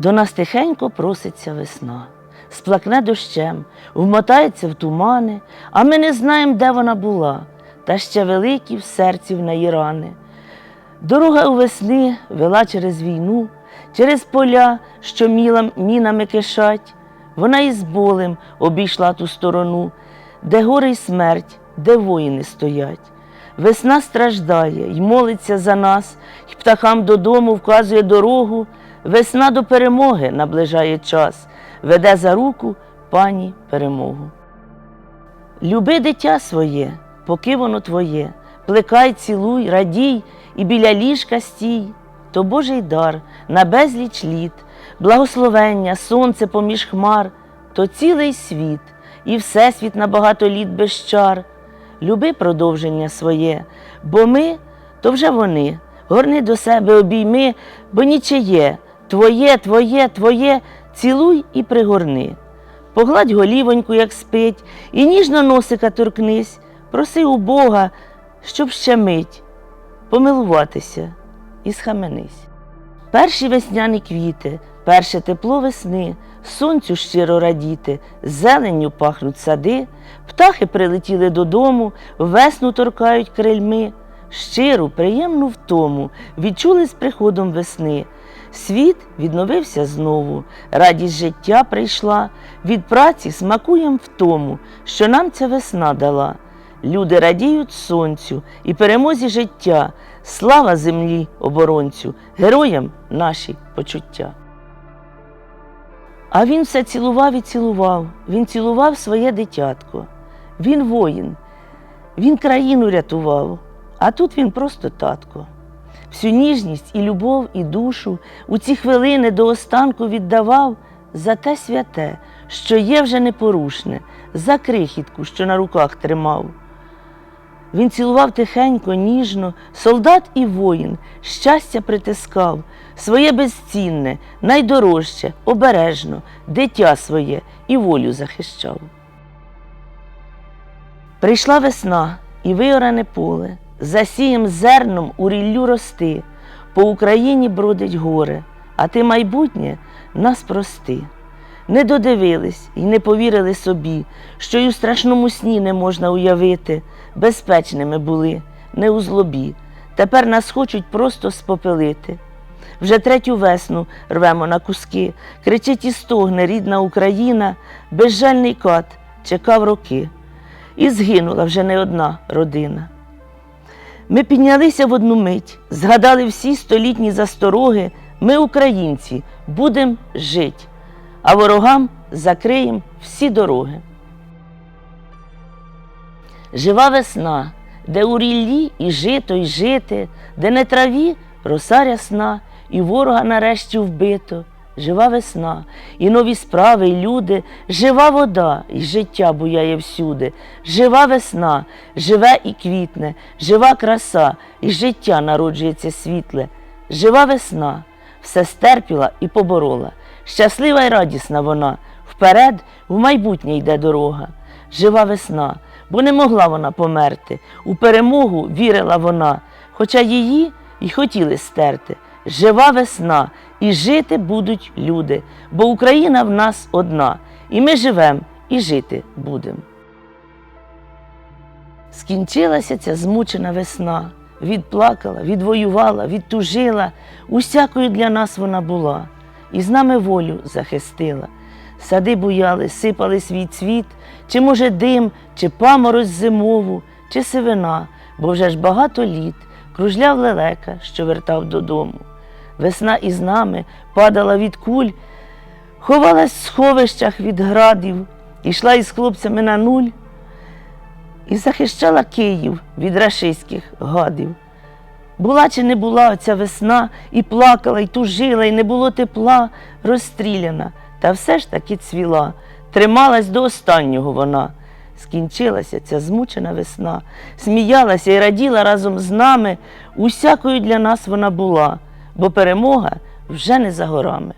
До нас тихенько проситься весна, сплакне дощем, вмотається в тумани, а ми не знаємо, де вона була, та ще великі в серці в неї рани. Дорога у весни вела через війну, через поля, що мінами кишать. Вона із болем обійшла ту сторону, де гори й смерть, де воїни стоять. Весна страждає й молиться за нас, й птахам додому вказує дорогу. Весна до перемоги наближає час, веде за руку пані перемогу. Люби дитя своє, поки воно твоє, плекай, цілуй, радій і біля ліжка стій, то Божий дар на безліч літ, благословення, сонце поміж хмар, то цілий світ, і всесвіт на багато літ без чар. Люби продовження своє, бо ми то вже вони. Горни до себе обійми, бо нічиє, твоє, твоє, твоє, цілуй і пригорни. Погладь голівоньку, як спить, і ніжно носика торкнись, проси у Бога, щоб ще мить помилуватися і схаменись. Перші весняні квіти, перше тепло весни, сонцю щиро радіти, зеленню пахнуть сади, птахи прилетіли додому, весну торкають крильми, щиру, приємну втому відчули з приходом весни. Світ відновився знову, радість життя прийшла, від праці смакуєм в тому, що нам ця весна дала. Люди радіють сонцю і перемозі життя, слава землі оборонцю, героям наші почуття. А він все цілував і цілував, він цілував своє дитятко. Він воїн, він країну рятував, а тут він просто татко. Всю ніжність і любов, і душу у ці хвилини до останку віддавав за те святе, що є вже непорушне, за крихітку, що на руках тримав. Він цілував тихенько, ніжно, солдат і воїн, щастя притискав, своє безцінне, найдорожче, обережно, дитя своє і волю захищав. Прийшла весна і виоране поле, засієм зерном у ріллю рости, по Україні бродить горе, а ти майбутнє нас прости. Не додивились і не повірили собі, що й у страшному сні не можна уявити, безпечними були, не у злобі. Тепер нас хочуть просто спопелити. Вже третю весну рвемо на куски, кричить і стогне рідна Україна, безжальний кат чекав роки. І згинула вже не одна родина. Ми піднялися в одну мить, згадали всі столітні застороги. Ми, українці, будем жить, а ворогам закриєм всі дороги. Жива весна, де у ріллі і жито, і жити, де не траві роса рясна, і ворога нарешті вбито. Жива весна, і нові справи, і люди, жива вода, і життя буяє всюди. Жива весна, живе і квітне, жива краса, і життя народжується світле. Жива весна, все стерпіла і поборола. Щаслива й радісна вона, вперед в майбутнє йде дорога. Жива весна, бо не могла вона померти. У перемогу вірила вона, хоча її й хотіли стерти. Жива весна, і жити будуть люди, бо Україна в нас одна, і ми живем, і жити будем. Скінчилася ця змучена весна, відплакала, відвоювала, відтужила, усякою для нас вона була, і з нами волю захистила. Сади буяли, сипали свій цвіт, чи, може, дим, чи паморозь зимову, чи сивина, бо вже ж багато літ кружляв лелека, що вертав додому. Весна із нами падала від куль, ховалась в сховищах від градів, ішла із хлопцями на нуль і захищала Київ від рашистських гадів. Була чи не була оця весна, і плакала, і тужила, і не було тепла, розстріляна, та все ж таки цвіла, трималась до останнього вона. Скінчилася ця змучена весна, сміялася і раділа разом з нами, усякою для нас вона була, бо перемога вже не за горами.